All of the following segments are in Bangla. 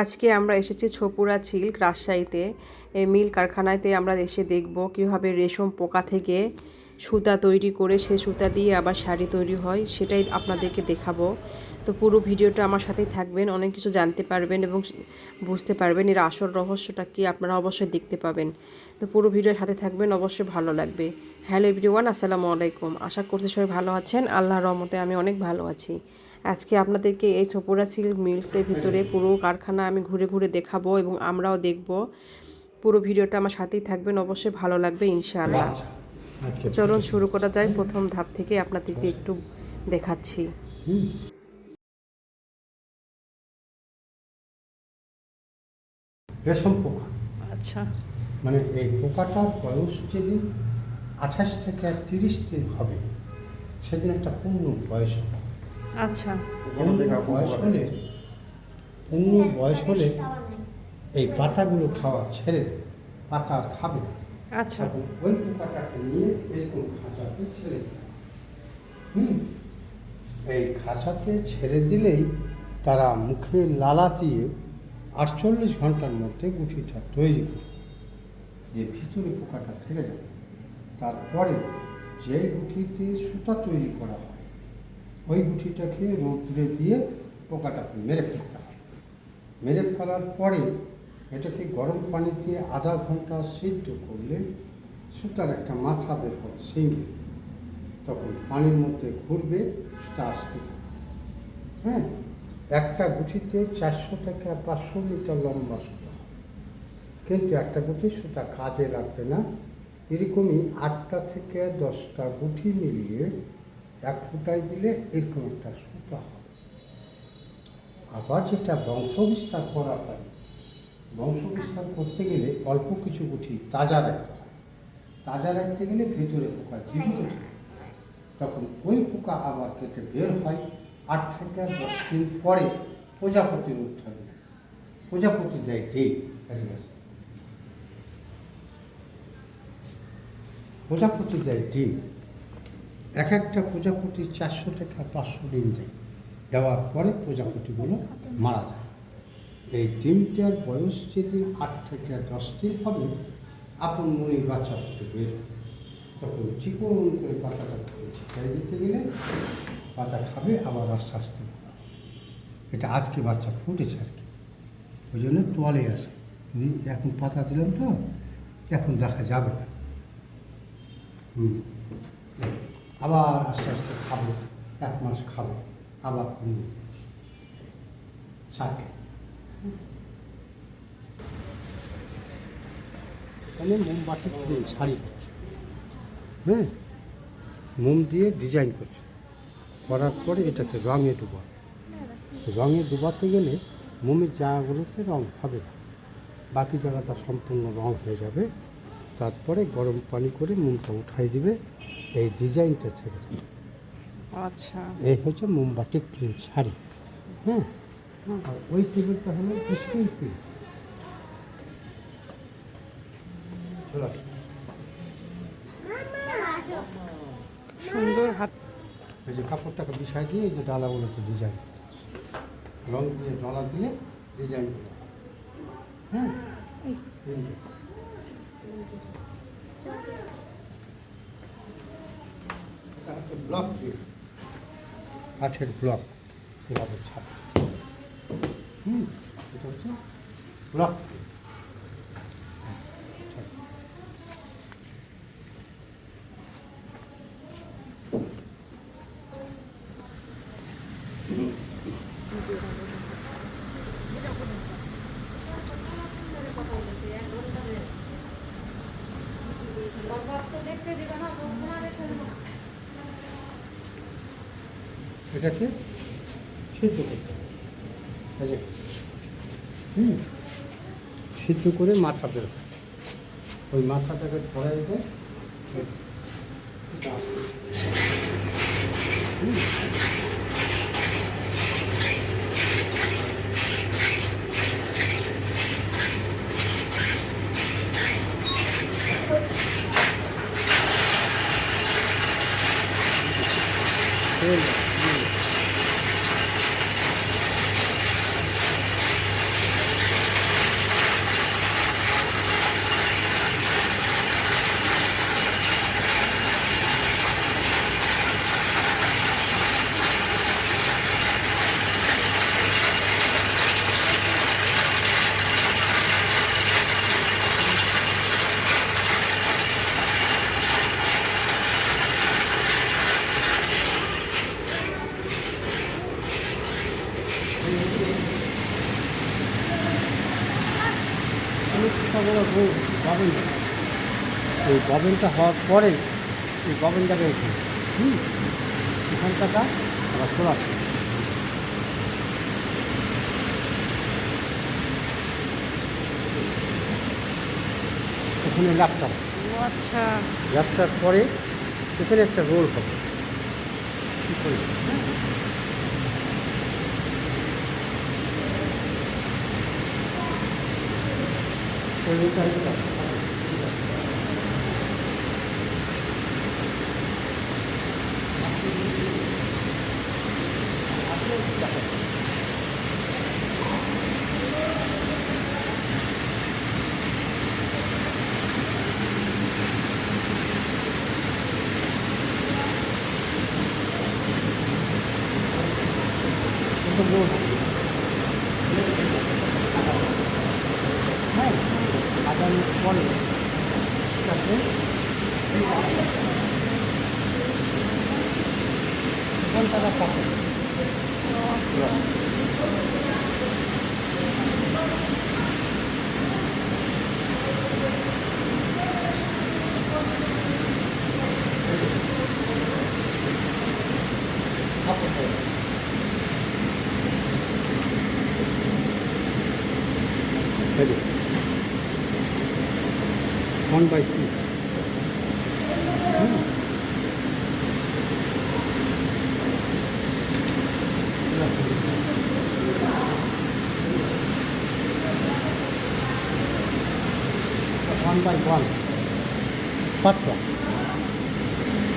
আজকে আমরা এসেছি ছপুরা সিল্ক রাজশাহীতে। এই মিল কারখানাতে আমরা এসে দেখব কীভাবে রেশম পোকা থেকে সুতা তৈরি করে সে সুতা দিয়ে আবার শাড়ি তৈরি হয়, সেটাই আপনাদেরকে দেখাবো। তো পুরো ভিডিওটা আমার সাথেই থাকবেন, অনেক কিছু জানতে পারবেন এবং বুঝতে পারবেন এর আসল রহস্যটা কি আপনারা অবশ্যই দেখতে পাবেন। তো পুরো ভিডিওর সাথে থাকবেন, অবশ্যই ভালো লাগবে। হ্যালো এভরিওয়ান, আসসালামু আলাইকুম। আশা করছি সবাই ভালো আছেন। আল্লাহর রহমতে আমি অনেক ভালো আছি। আজকে আপনাদেরকে এই ছপুরা সিল্ক মিলসের ভিতরে পুরো কারখানা আমি ঘুরে ঘুরে দেখাবো এবং আমরাও দেখব। পুরো ভিডিওটা আমার সাথেই থাকবেন অবশ্যই ভালো লাগবে ইনশাআল্লাহ। আজকে চলুন শুরু করা যায় প্রথম ধাপ থেকে আপনাদেরকে একটু দেখাচ্ছি। রেশম পোকা। আচ্ছা। মানে এই পোকাটার বয়স যেদিন আঠাশ থেকে তিরিশ দিন হবে সেদিন একটা পূর্ণ বয়স হবে। আচ্ছা। বয়স হলে পূর্ণ বয়স হলে এই পাতাগুলো খাওয়া ছেড়ে দেবে পাতা আর খাবে না। আচ্ছা। ওই পোকাটাকে নিয়ে এরকম খাঁচাতে ছেড়ে হুম? এই খাঁচাতে ছেড়ে দিলেই তারা মুখে লালা দিয়ে আটচল্লিশ ঘণ্টার মধ্যে গুটিটা তৈরি করে যে ভিতরে পোকাটা থেকে যাবে তারপরে যে গুটিতে সুতা তৈরি করা হয় ওই গুটিটাকে রৌদ্রে দিয়ে পোকাটাকে মেরে ফেলতে হয় মেরে ফেলার পরে এটাকে গরম পানি দিয়ে আধা ঘণ্টা সিদ্ধ করলে সুতার একটা মাথা বের হয় সিঙ্গে তখন পানির মধ্যে ঘুরবে, সুতা আসতে থাকবে। হ্যাঁ একটা গুটিতে চারশো থেকে পাঁচশো মিটার লম্বা সুতা কিন্তু একটা গুটি সুতা কাজে লাগবে না। এরকমই আটটা থেকে দশটা গুটি মিলিয়ে এক ফুটায় দিলে এরকম একটা সুতা হবে। আবার যেটা বংশ বিস্তার করা হয়, বংশ বিস্তার করতে গেলে অল্প কিছু গুটি তাজা রাখতে হয়। তাজা রাখতে গেলে ভেতরে পোকা জীবিত তখন ওই পোকা আবার কেটে বের হয়। আট থেকে দশ দিন পরে প্রজাপতির উত্থান প্রজাপতি দেয় ডিম প্রজাপতি দেয় ডিম এক একটা প্রজাপতি চারশো থেকে পাঁচশো ডিম দেয়। দেওয়ার পরে প্রজাপতিগুলো মারা যায়। এই ডিমটার বয়স যদি আট থেকে দশ দিন হবে, আপন মনে বাচ্চা ফুটে বের। তখন চিকন করে পাতাটা ছিটাই দিতে গেলে পাতা খাবে, আবার আস্তে আস্তে। এটা আজকে বাচ্চা ফুটেছে আর কি। ওই জন্য তোয়ালে আসে এখন পাতা দিলাম তো, এখন দেখা যাবে না। হুম। আবার আস্তে আস্তে খাব এক মাস খাব আবার সার্কেল এখানে মোমবাতি শাড়ি হ্যাঁ মোম দিয়ে ডিজাইন করছে। করার পরে এটাকে রঙে ডুবা রঙে ডুবাতে গেলে মোমের জায়গাগুলোতে রং হবে না। বাকি জায়গাটা সম্পূর্ণ রং হয়ে যাবে। তারপরে গরম পানি করে মোমটা উঠাই দিবে। এই ডিজাইনটা দেবে আচ্ছা। এই হচ্ছে মোমবাতি প্রিন্ট শাড়ি হ্যাঁ? আর ওই টেবিলটা হলো স্ক্রিন প্রিন্ট সুন্দর হাত এই যে কাপড়টাকে বিছাই দিয়ে এই যে ডালাগুলোতে ডিজাইন। রং দিয়ে ডলা দিয়ে ডিজাইন হয়। হ্যাঁ এই যে। এটা হচ্ছে ব্লক দিয়ে কাঠের ব্লক এভাবে ছাপ হুম এটা হচ্ছে ব্লক দিয়ে। হ্যাঁ, ছাপ। এটাকে সিদ্ধ করতে হবে। হুম সিদ্ধ করে মাথা বের ওই মাথাটাকে ধরাই দেয় এই, এটা। হুম, তেল, হুম। একটা বড় রোগ গবেন গবেনটা হওয়ার পরে এই গবেনটাকে এখানে হুম এখানটাটা আবার সরাচ্ছে এখানে ল্যাপটপ ও আচ্ছা। ল্যাপটপ পরে এখানে একটা রোল হবে। কি করে? heavy. 1 by 2. Mm. number one. Fatwa.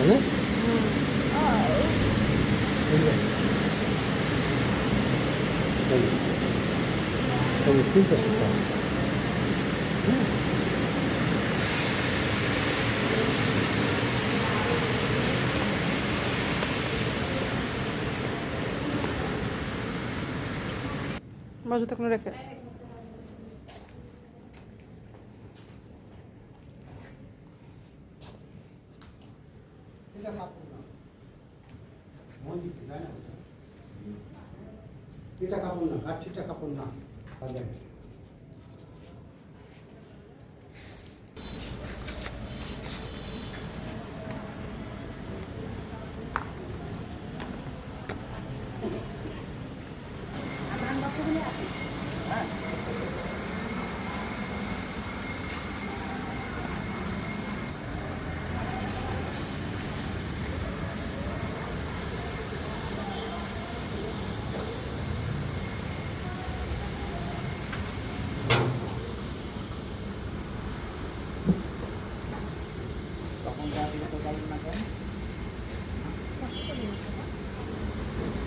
Ano? Ano? Ano? Pintas ito. Може так не рекати. কাপড় না টাকা কাপড় না তাহলে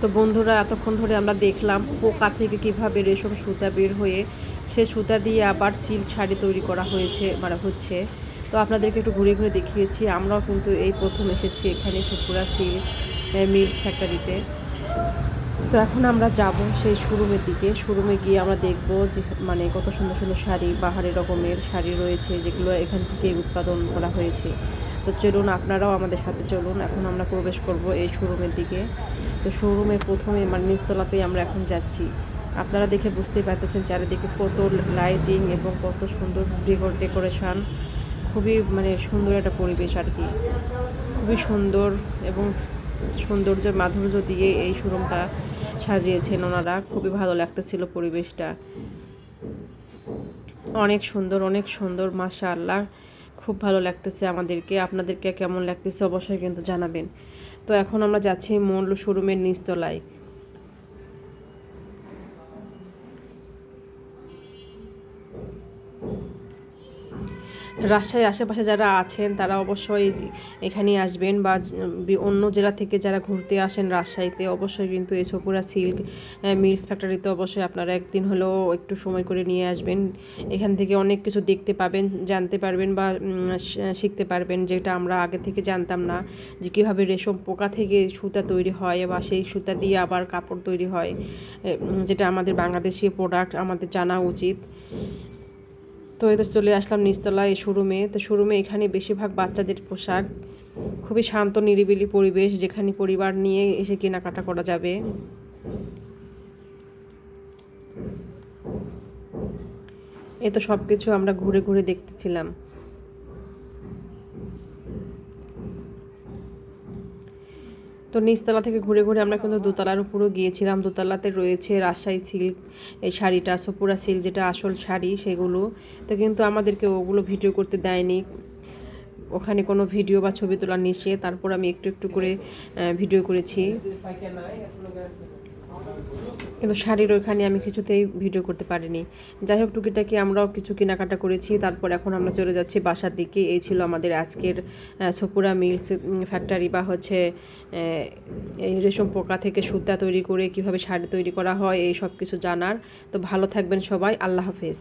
তো বন্ধুরা, এতক্ষণ ধরে আমরা দেখলাম পোকা থেকে কীভাবে রেশম সুতা বের হয়ে সে সুতা দিয়ে আবার সিল্ক শাড়ি তৈরি করা হয়েছে মানে হচ্ছে। তো আপনাদেরকে একটু ঘুরে ঘুরে দেখিয়েছি, আমরাও কিন্তু এই প্রথম এসেছি এখানে সুপুরা সিল্ক মিলস ফ্যাক্টরিতে। তো এখন আমরা যাব সেই শোরুমের দিকে। শোরুমে গিয়ে আমরা দেখব যে মানে কত সুন্দর সুন্দর শাড়ি বাহারি রকমের শাড়ি রয়েছে, যেগুলো এখান থেকে উৎপাদন করা হয়েছে। তো চলুন, আপনারাও আমাদের সাথে চলুন। এখন আমরা প্রবেশ করব এই শোরুমের দিকে। তো শোরুমের প্রথমে মানে নিচতলাতেই আমরা এখন যাচ্ছি। আপনারা দেখে বুঝতেই পারতেছেন চারিদিকে কত লাইটিং এবং কত সুন্দর ডেকোর ডেকোরেশন খুবই মানে সুন্দর একটা পরিবেশ আর কি। খুবই সুন্দর এবং সৌন্দর্য মাধুর্য দিয়ে এই শোরুমটা সাজিয়েছেন ওনারা। খুবই ভালো লাগতেছিল পরিবেশটা। অনেক সুন্দর অনেক সুন্দর মাশা আল্লাহ খুব ভালো লাগতেছে আমাদেরকে, আপনাদেরকে কেমন লাগতেছে অবশ্যই কিন্তু জানাবেন। তো এখন আমরা যাচ্ছি মূল শোরুমের নিচতলায়। রাজশাহী আশেপাশে যারা আছেন, তারা অবশ্যই এখানে আসবেন বা অন্য জেলা থেকে যারা ঘুরতে আসেন রাজশাহীতে, অবশ্যই কিন্তু এই ছপুরা সিল্ক মিলস ফ্যাক্টরিতে অবশ্যই আপনারা একদিন হলেও একটু সময় করে নিয়ে আসবেন। এখান থেকে অনেক কিছু দেখতে পাবেন, জানতে পারবেন বা শিখতে পারবেন যেটা আমরা আগে থেকে জানতাম না যে কীভাবে রেশম পোকা থেকে সুতা তৈরি হয় বা সেই সুতা দিয়ে আবার কাপড় তৈরি হয় যেটা আমাদের বাংলাদেশি প্রোডাক্ট আমাদের জানা উচিত। তো এই তো চলে আসলাম নিচতলা এই শোরুমে তো শোরুমে এখানে বেশিরভাগ বাচ্চাদের পোশাক। খুবই শান্ত, নিরিবিলি পরিবেশ যেখানে পরিবার নিয়ে এসে কেনাকাটা করা যাবে। এ তো সব কিছু আমরা ঘুরে ঘুরে দেখতেছিলাম। তো নিচতলা থেকে ঘুরে ঘুরে আমরা কিন্তু দোতলার উপরও গিয়েছিলাম। দোতলাতে রয়েছে রাজশাহী সিল্ক, এই শাড়িটা, সপুরা সিল্ক যেটা আসল শাড়ি সেগুলো। তো কিন্তু আমাদেরকে ওগুলো ভিডিও করতে দেয়নি। ওখানে কোনো ভিডিও বা ছবি তোলা নিষে তারপর আমি একটু একটু করে ভিডিও করেছি। কিন্তু শাড়ির ওইখানে আমি কিছুতেই ভিডিও করতে পারিনি। যাই হোক, টুকিটাকি আমরাও কিছু কেনাকাটা করেছি। তারপর এখন আমরা চলে যাচ্ছি বাসার দিকে। এই ছিল আমাদের আজকের ছপুরা মিলস ফ্যাক্টরি বা হচ্ছে এই রেশম পোকা থেকে সুতা তৈরি করে কীভাবে শাড়ি তৈরি করা হয়, এই সব কিছু জানার। তো ভালো থাকবেন সবাই। আল্লাহ হাফেজ।